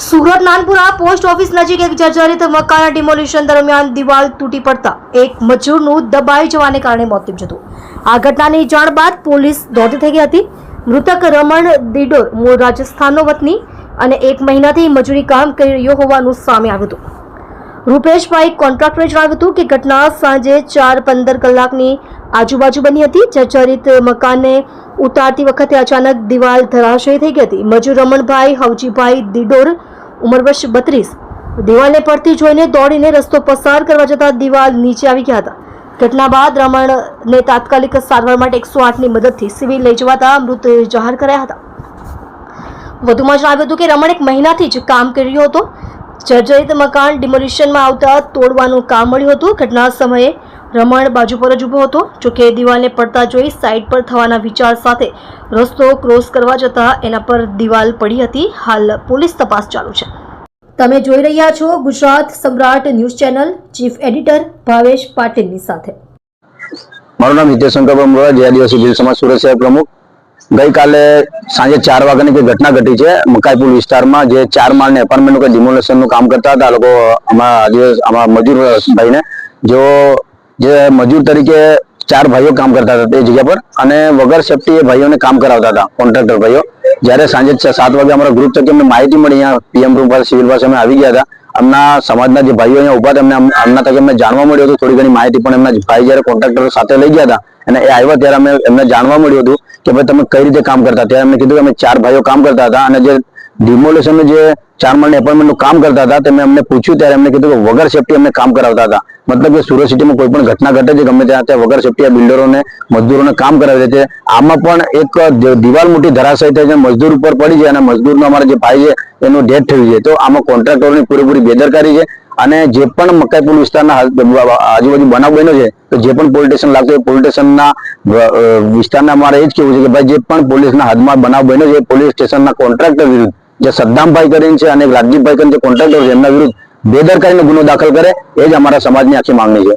Surat Nanpura post office નજીક એક જર્જરિત મકાનના ડિમોલિશન દરમિયાન દિવાલ તૂટી પડતા એક મજૂરનું દબાઈ જવાને કારણે મોત નીપજ્યું હતું. આ ઘટનાની જાણ બાદ પોલીસ દોડતી થઈ ગઈ હતી. મૃતક રમણ દિડોર મૂળ રાજસ્થાનનો વતની અને એક મહિનાથી મજૂરી કામ કરી રહ્યો હોવાનું સામે આવ્યું હતું. રૂપેશભાઈ કોન્ટ્રાક્ટરે જણાવ્યું હતું કે ઘટના સાંજે ચાર પંદર કલાકની આજુબાજુ બની હતી. જર્જરિત મકાનને ઉતારતી વખતે અચાનક દિવાલ ધરાશય થઈ ગઈ હતી. મજૂર રમણભાઈ, હવજીભાઈ દિડોર, ઉંમર વર્ષ બત્રીસ. દિવાલને પડતી જોઈને દોડીને રસ્તો પસાર કરવા જતા દિવાલ નીચે આવી ગયા હતા. ઘટના બાદ રમણને તાત્કાલિક સારવાર માટે એકસો આઠની મદદથી સિવિલ લઈ જવાતા મૃત જાહેર કરાયા હતા. વધુમાં જણાવ્યું હતું કે રમણ એક મહિનાથી જ કામ કરી રહ્યો હતો. જર્જરિત મકાન ડિમોલિશનમાં આવતા તોડવાનું કામ મળ્યું હતું. ઘટના સમયે રમણ બાજુ પર જ ઊભો હતો. જોકે દિવાલને પડતા જોઈ સાઈડ પર થવાના વિચાર સાથે રસ્તો ક્રોસ કરવા જતા એના પર દિવાલ પડી હતી. હાલ પોલીસ તપાસ ચાલુ છે. તમે જોઈ રહ્યા છો Gujarat Samrat news channel chief editor Bhavesh પાટીલની સાથે. મારું નામ હિતેશ શંકર જે આદિવાસી ભીલ સમાજ સુરત પ્રમુખ. ગઈકાલે સાંજે ચાર વાગ્યાની કોઈ ઘટના ઘટી છે? મકાઈપુર વિસ્તારમાં જે ચાર માળની એપાર્ટમેન્ટનું કોઈ ડિમોલેશનનું કામ કરતા હતા લોકો અમારા આદિવાસી અમારા મજૂર ભાઈને, જેઓ જે મજૂર તરીકે ચાર ભાઈઓ કામ કરતા હતા તે જગ્યા પર અને વગર સેફટી એ ભાઈઓને કામ કરાવતા હતા કોન્ટ્રાક્ટર ભાઈઓ. જ્યારે સાંજે સાત વાગે અમારા ગ્રુપ તરીકે અમને માહિતી મળી, અહીંયા પીએમ રૂમ પાસે સિવિલ પાસે અમે આવી ગયા હતા. અમના સમાજના જે ભાઈઓ અહીંયા ઊભા હતા અમના થકી અમને જાણવા મળ્યું હતું, થોડી ઘણી માહિતી પણ એમના ભાઈ જયારે કોન્ટ્રાક્ટર સાથે લઈ ગયા હતા, અને એ આવ્યા ત્યારે અમે એમને જાણવા મળ્યું હતું કે ભાઈ તમે કઈ રીતે કામ કરતા ત્યારે અમે કીધું કે અમે ચાર ભાઈઓ કામ કરતા હતા, અને જે ડિમોલેશનનું જે ચાર માળની એપાર્ટમેન્ટનું કામ કરતા હતા, તેમને અમને પૂછ્યું ત્યારે એમને કીધું કે વગર સેફટી અમને કામ કરાવતા હતા. મતલબ કે સુરત સિટીમાં કોઈ પણ ઘટના ઘટે છે, ગમે ત્યાં ત્યાં વગર સેફટી આ બિલ્ડરોને મજદૂરોને કામ કરાવે છે, આમાં પણ એક દિવાલ મોટી ધરાશય થઈ છે, મજદૂર ઉપર પડી છે અને મજદૂરનો અમારા જે ભાઈ છે, એનું ડેથ થયું છે. તો આમાં કોન્ટ્રાક્ટરોની પૂરેપૂરી બેદરકારી છે અને જે પણ મકાઈપુર વિસ્તારના આજુબાજુ બનાવ બન્યો છે, તો જે પણ પોલીસ સ્ટેશન લાગતું હોય પોલીસ સ્ટેશનના વિસ્તારના અમારે એ જ કેવું છે કે ભાઈ, જે પણ પોલીસના હાથમાં બનાવ બન્યો છે પોલીસ સ્ટેશનના કોન્ટ્રાક્ટર વિરુદ્ધ જે સદ્દામભાઈ કરીને છે અને રાજદીપભાઈ કરીને જે કોન્ટ્રાક્ટર છે, એમના વિરુદ્ધ બેદરકારીનો ગુનો દાખલ કરે, એ જ અમારા સમાજની આખી માંગણી છે.